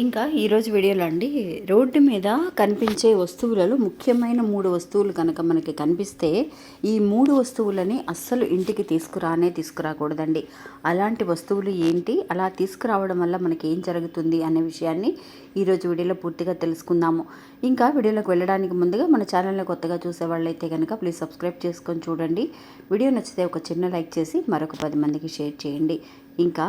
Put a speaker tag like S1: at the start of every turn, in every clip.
S1: ఇంకా ఈరోజు వీడియోలో అండి రోడ్డు మీద కనిపించే వస్తువులలో ముఖ్యమైన మూడు వస్తువులు కనుక మనకి కనిపిస్తే ఈ మూడు వస్తువులని అస్సలు ఇంటికి తీసుకురానే తీసుకురాకూడదండి. అలాంటి వస్తువులు ఏంటి? అలా తీసుకురావడం వల్ల మనకి ఏం జరుగుతుంది అనే విషయాన్ని ఈరోజు వీడియోలో పూర్తిగా తెలుసుకుందాము. ఇంకా వీడియోలోకి వెళ్ళడానికి ముందుగా మన ఛానల్ని కొత్తగా చూసే వాళ్ళైతే కనుక ప్లీజ్ సబ్స్క్రైబ్ చేసుకొని చూడండి. వీడియో నచ్చితే ఒక చిన్న లైక్ చేసి మరొక పది మందికి షేర్ చేయండి. ఇంకా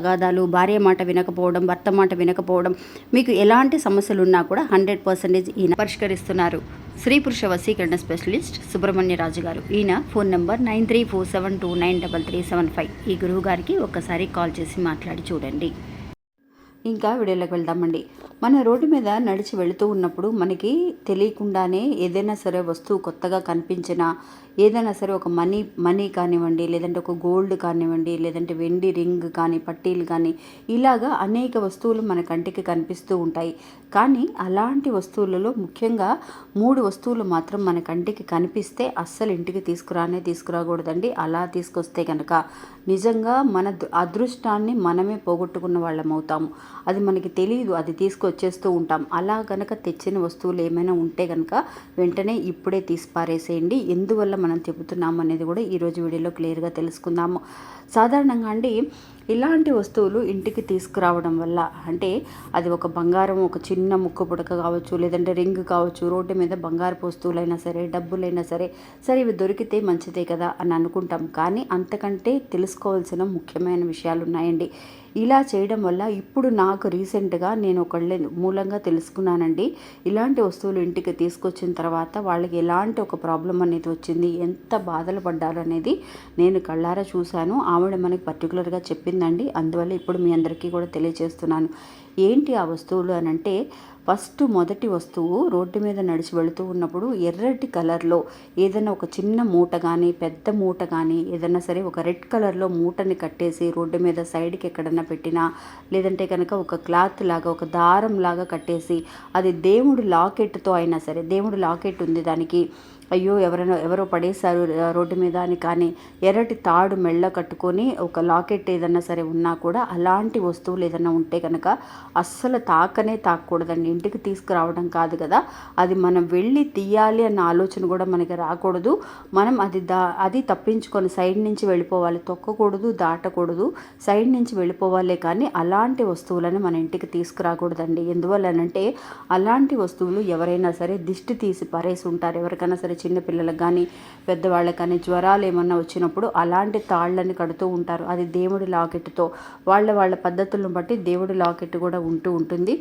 S1: తగాదాలు భార్య మాట వినకపోవడం భర్త మాట వినకపోవడం మీకు ఎలాంటి సమస్యలు ఉన్నా కూడా హండ్రెడ్ పర్సెంటేజ్ ఈయన పరిష్కరిస్తున్నారు. స్త్రీ పురుష వసీకరణ స్పెషలిస్ట్ సుబ్రహ్మణ్య రాజు గారు. ఈయన phone number nine three four seven two nine double three seven five. ఈ గురువు గారికి ఒక్కసారి కాల్ చేసి మాట్లాడి చూడండి. ఇంకా వీడియోలోకి వెళ్దామండి. మన రోడ్డు మీద నడిచి వెళుతూ ఉన్నప్పుడు మనకి తెలియకుండానే ఏదైనా సరే వస్తువు కొత్తగా కనిపించినా ఏదైనా సరే ఒక మనీ మనీ కానివ్వండి లేదంటే ఒక గోల్డ్ కానివ్వండి లేదంటే వెండి రింగ్ కానీ పట్టీలు కానీ ఇలాగా అనేక వస్తువులు మన కంటికి కనిపిస్తూ ఉంటాయి. కానీ అలాంటి వస్తువులలో ముఖ్యంగా మూడు వస్తువులు మాత్రం మన కంటికి కనిపిస్తే అస్సలు ఇంటికి తీసుకురానే తీసుకురాకూడదండి. అలా తీసుకొస్తే కనుక నిజంగా మన అదృష్టాన్ని మనమే పోగొట్టుకున్న వాళ్ళం అవుతాము. అది మనకి తెలియదు అది తీసుకొచ్చేస్తూ ఉంటాం. అలా కనుక తెచ్చిన వస్తువులు ఏమైనా ఉంటే కనుక వెంటనే ఇప్పుడే తీసి పారేసేయండి ఎందువల్ల మనం చెబుతున్నాము అనేది కూడా ఈరోజు వీడియోలో క్లియర్గా తెలుసుకుందాము. సాధారణంగా అండి ఇలాంటి వస్తువులు ఇంటికి తీసుకురావడం వల్ల అంటే అది ఒక బంగారం ఒక చిన్న ముక్కు పుడక కావచ్చు లేదంటే రింగ్ కావచ్చు రోడ్డు మీద బంగారపు వస్తువులైనా సరే డబ్బులైనా సరే సరే ఇవి దొరికితే మంచిదే కదా అని అనుకుంటాం. కానీ అంతకంటే తెలుసుకోవాల్సిన ముఖ్యమైన విషయాలు ఉన్నాయండి. ఇలా చేయడం వల్ల ఇప్పుడు నాకు రీసెంట్గా నేను ఒకళ్ళ మూలంగా తెలుసుకున్నానండి. ఇలాంటి వస్తువులు ఇంటికి తీసుకొచ్చిన తర్వాత వాళ్ళకి ఎలాంటి ఒక ప్రాబ్లం అనేది వచ్చింది ఎంత బాధలు పడ్డారు అనేది నేను కళ్ళారా చూశాను. ఆవిడ మనకి పర్టికులర్గా చెప్పిందండి అందువల్ల ఇప్పుడు మీ అందరికీ కూడా తెలియజేస్తున్నాను. ఏంటి ఆ వస్తువులు అని అంటే ఫస్ట్ మొదటి వస్తువు రోడ్డు మీద నడిచి వెళుతూ ఉన్నప్పుడు ఎర్రటి కలర్లో ఏదైనా ఒక చిన్న మూట కానీ పెద్ద మూట కానీ ఏదైనా సరే ఒక రెడ్ కలర్లో మూటని కట్టేసి రోడ్డు మీద సైడ్కి ఎక్కడన్నా పెట్టినా లేదంటే కనుక ఒక క్లాత్ లాగా ఒక దారం లాగా కట్టేసి అది దేవుడు లాకెట్తో అయినా సరే దేవుడు లాకెట్ ఉంది దానికి అయ్యో ఎవరైనా ఎవరో పడేశారు రోడ్డు మీద అని కానీ ఎర్రటి తాడు మెళ్ళ కట్టుకొని ఒక లాకెట్ ఏదన్నా సరే ఉన్నా కూడా అలాంటి వస్తువులు ఏదైనా ఉంటే కనుక అస్సలు తాకనే తాకూడదండి. ఇంటికి తీసుకురావడం కాదు కదా. అది మనం వెళ్ళి తీయాలి అన్న ఆలోచన కూడా మనకి రాకూడదు. మనం అది దా అది తప్పించుకొని సైడ్ నుంచి వెళ్ళిపోవాలి తొక్కకూడదు దాటకూడదు సైడ్ నుంచి వెళ్ళిపోవాలే కానీ అలాంటి వస్తువులను మన ఇంటికి తీసుకురాకూడదండి. ఎందువల్లనంటే అలాంటి వస్తువులు ఎవరైనా సరే దిష్టి తీసి పరేసి ఉంటారు. ఎవరికైనా సరే చిన్నపిల్లలకు కానీ పెద్దవాళ్ళకి కానీ జ్వరాలు ఏమన్నా వచ్చినప్పుడు అలాంటి తాళ్ళని కడుతూ ఉంటారు. అది దేవుడి లాకెట్తో వాళ్ళ వాళ్ళ పద్ధతులను బట్టి దేవుడి లాకెట్ కూడా ఉంటూ ఉంటుంది.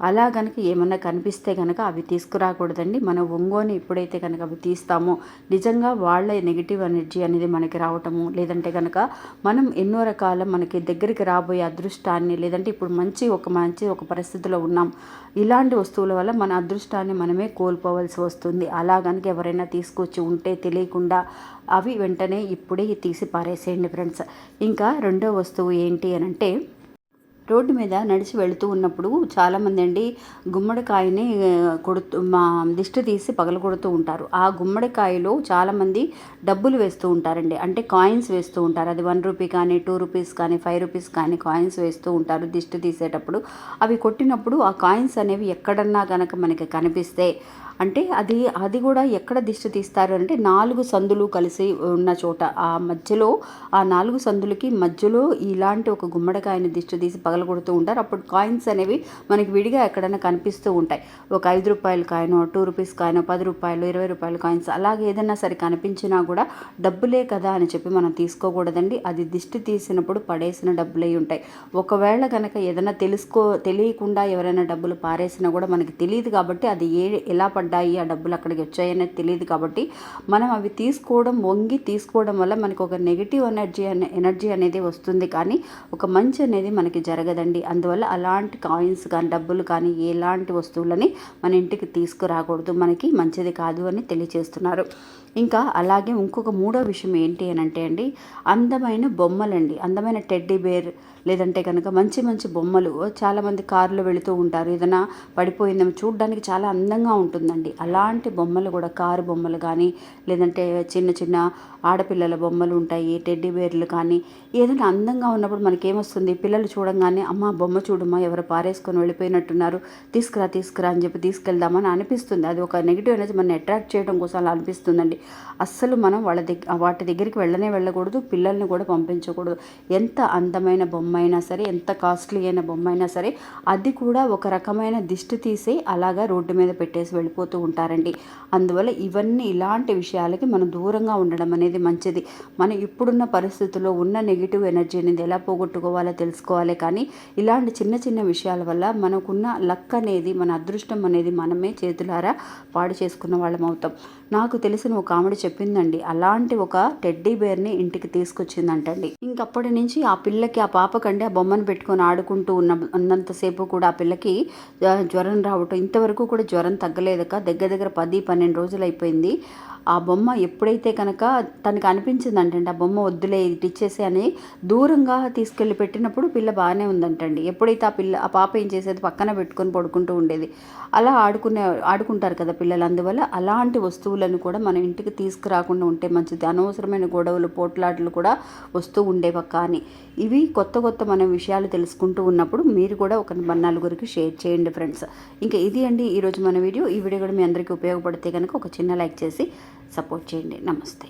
S1: అలా కనుక ఏమన్నా కనిపిస్తే కనుక అవి తీసుకురాకూడదండి. మన ఒంగోని ఎప్పుడైతే కనుక అవి తీస్తామో నిజంగా వాళ్ళ నెగిటివ్ ఎనర్జీ అనేది మనకి రావటము లేదంటే కనుక మనం ఎన్నో రకాల మనకి దగ్గరికి రాబోయే అదృష్టాన్ని లేదంటే ఇప్పుడు మంచి ఒక మంచి ఒక పరిస్థితిలో ఉన్నాం ఇలాంటి వస్తువుల వల్ల మన అదృష్టాన్ని మనమే కోల్పోవలసి వస్తుంది. అలా కనుక ఎవరైనా తీసుకొచ్చి ఉంటే తెలియకుండా అవి వెంటనే ఇప్పుడే తీసి పారేసేయండి ఫ్రెండ్స్. ఇంకా రెండో వస్తువు ఏంటి అని అంటే రోడ్డు మీద నడిచి వెళుతూ ఉన్నప్పుడు చాలామంది అండి గుమ్మడికాయని కొడుతూ మా దిష్టి తీసి పగల కొడుతూ ఉంటారు. ఆ గుమ్మడికాయలో చాలామంది డబ్బులు వేస్తూ ఉంటారండి. అంటే కాయిన్స్ వేస్తూ ఉంటారు. అది వన్ రూపీ కానీ టూ రూపీస్ కానీ ఫైవ్ రూపీస్ కానీ కాయిన్స్ వేస్తూ ఉంటారు దిష్టి తీసేటప్పుడు. అవి కొట్టినప్పుడు ఆ కాయిన్స్ అనేవి ఎక్కడన్నా కనుక మనకి కనిపిస్తే అంటే అది అది కూడా ఎక్కడ దిష్టి తీస్తారు అంటే నాలుగు సందులు కలిసి ఉన్న చోట. ఆ మధ్యలో ఆ నాలుగు సందులకి మధ్యలో ఇలాంటి ఒక గుమ్మడికాయని దిష్టి తీసి పగలగొడుతూ ఉంటారు. అప్పుడు కాయిన్స్ అనేవి మనకి విడిగా ఎక్కడైనా కనిపిస్తూ ఉంటాయి. ఒక ఐదు రూపాయల కాయనో టూ రూపీస్ కాయనో పది రూపాయలు ఇరవై రూపాయల కాయిన్స్ అలాగే ఏదైనా సరే కనిపించినా కూడా డబ్బులే కదా అని చెప్పి మనం తీసుకోకూడదండి. అది దిష్టి తీసినప్పుడు పడేసిన డబ్బులే ఉంటాయి. ఒకవేళ కనుక ఏదైనా తెలుసుకో తెలియకుండా ఎవరైనా డబ్బులు పారేసినా కూడా మనకి తెలియదు కాబట్టి అది ఏ ఎలా పడ పడ్డాయి ఆ డబ్బులు అక్కడికి వచ్చాయనేది తెలియదు కాబట్టి మనం అవి తీసుకోవడం వంగి తీసుకోవడం వల్ల మనకు ఒక నెగిటివ్ ఎనర్జీ అనే ఎనర్జీ అనేది వస్తుంది కానీ ఒక మంచి అనేది మనకి జరగదండి. అందువల్ల అలాంటి కాయిన్స్ కానీ డబ్బులు కానీ ఎలాంటి వస్తువులని మన ఇంటికి తీసుకురాకూడదు. మనకి మంచిది కాదు అని తెలియజేస్తున్నారు ఇంకా అలాగే ఇంకొక మూడో విషయం ఏంటి అని అంటే అండి అందమైన బొమ్మలండి. అందమైన టెడ్డీ బేర్ లేదంటే కనుక మంచి మంచి బొమ్మలు. చాలామంది కారులో వెళుతూ ఉంటారు. ఏదైనా పడిపోయిందేమో చూడడానికి చాలా అందంగా ఉంటుందండి. అలాంటి బొమ్మలు కూడా కారు బొమ్మలు కానీ లేదంటే చిన్న చిన్న ఆడపిల్లల బొమ్మలు ఉంటాయి టెడ్డీ బేర్లు కానీ ఏదైనా అందంగా ఉన్నప్పుడు మనకేమొస్తుంది? పిల్లలు చూడంగానే అమ్మ బొమ్మ చూడమ్మా ఎవరు పారేసుకొని వెళ్ళిపోయినట్టున్నారు. తీసుకురా తీసుకురా అని చెప్పి తీసుకెళ్దామని అనిపిస్తుంది. అది ఒక నెగిటివ్ అనేది మనం అట్రాక్ట్ చేయడం కోసం అలా అనిపిస్తుందండి. అస్సలు మనం వాళ్ళ దగ్గర వాటి దగ్గరికి వెళ్ళనే వెళ్ళకూడదు పిల్లల్ని కూడా పంపించకూడదు. ఎంత అందమైన బొమ్మ అయినా సరే ఎంత కాస్ట్లీ అయిన బొమ్మ అయినా సరే అది కూడా ఒక రకమైన దిష్టి తీసి అలాగా రోడ్డు మీద పెట్టేసి వెళ్ళిపోతూ ఉంటారండి. అందువల్ల ఇవన్నీ ఇలాంటి విషయాలకి మనం దూరంగా ఉండడం అనేది మంచిది. మనం ఇప్పుడున్న పరిస్థితుల్లో ఉన్న నెగిటివ్ ఎనర్జీ అనేది ఎలా పోగొట్టుకోవాలో తెలుసుకోవాలి. కానీ ఇలాంటి చిన్న చిన్న విషయాల వల్ల మనకున్న లక్ అనేది మన అదృష్టం అనేది మనమే చేతులారా పాడు చేసుకున్న వాళ్ళం అవుతాం. నాకు తెలిసిన ఒక ఆవిడ చెప్పిందండి. అలాంటి ఒక టెడ్డీ బేర్ని ఇంటికి తీసుకొచ్చిందంటండి. ఇంకప్పటి నుంచి ఆ పిల్లకి ఆ పాపకండి ఆ బొమ్మను పెట్టుకొని ఆడుకుంటూ ఉన్న ఉన్నంతసేపు కూడా ఆ పిల్లకి జ్వరం రావటం ఇంతవరకు కూడా జ్వరం తగ్గలేదక దగ్గర దగ్గర పది పన్నెండు రోజులు అయిపోయింది. ఆ బొమ్మ ఎప్పుడైతే కనుక తనకు అనిపించిందంటే ఆ బొమ్మ వద్దులే ఇది ఇచ్చేసి అని దూరంగా తీసుకెళ్ళి పెట్టినప్పుడు పిల్ల బాగానే ఉందంటండి. ఎప్పుడైతే ఆ పిల్ల ఆ పాప ఏం చేసేది? పక్కన పెట్టుకొని పడుకుంటూ ఉండేది. అలా ఆడుకునే ఆడుకుంటారు కదా పిల్లలు. అందువల్ల అలాంటి వస్తువులను కూడా మనం ఇంటికి తీసుకురాకుండా ఉంటే మంచిది. అనవసరమైన గొడవలు పోట్లాటలు కూడా వస్తూ ఉండేవి కానీ ఇవి కొత్త కొత్త మనం విషయాలు తెలుసుకుంటూ ఉన్నప్పుడు మీరు కూడా ఒక నలుగురికి షేర్ చేయండి ఫ్రెండ్స్. ఇంకా ఇది అండి ఈరోజు మన వీడియో. ఈ వీడియో కూడా మీ అందరికీ ఉపయోగపడితే కనుక ఒక చిన్న లైక్ చేసి సపోర్ట్ చేయండి. నమస్తే.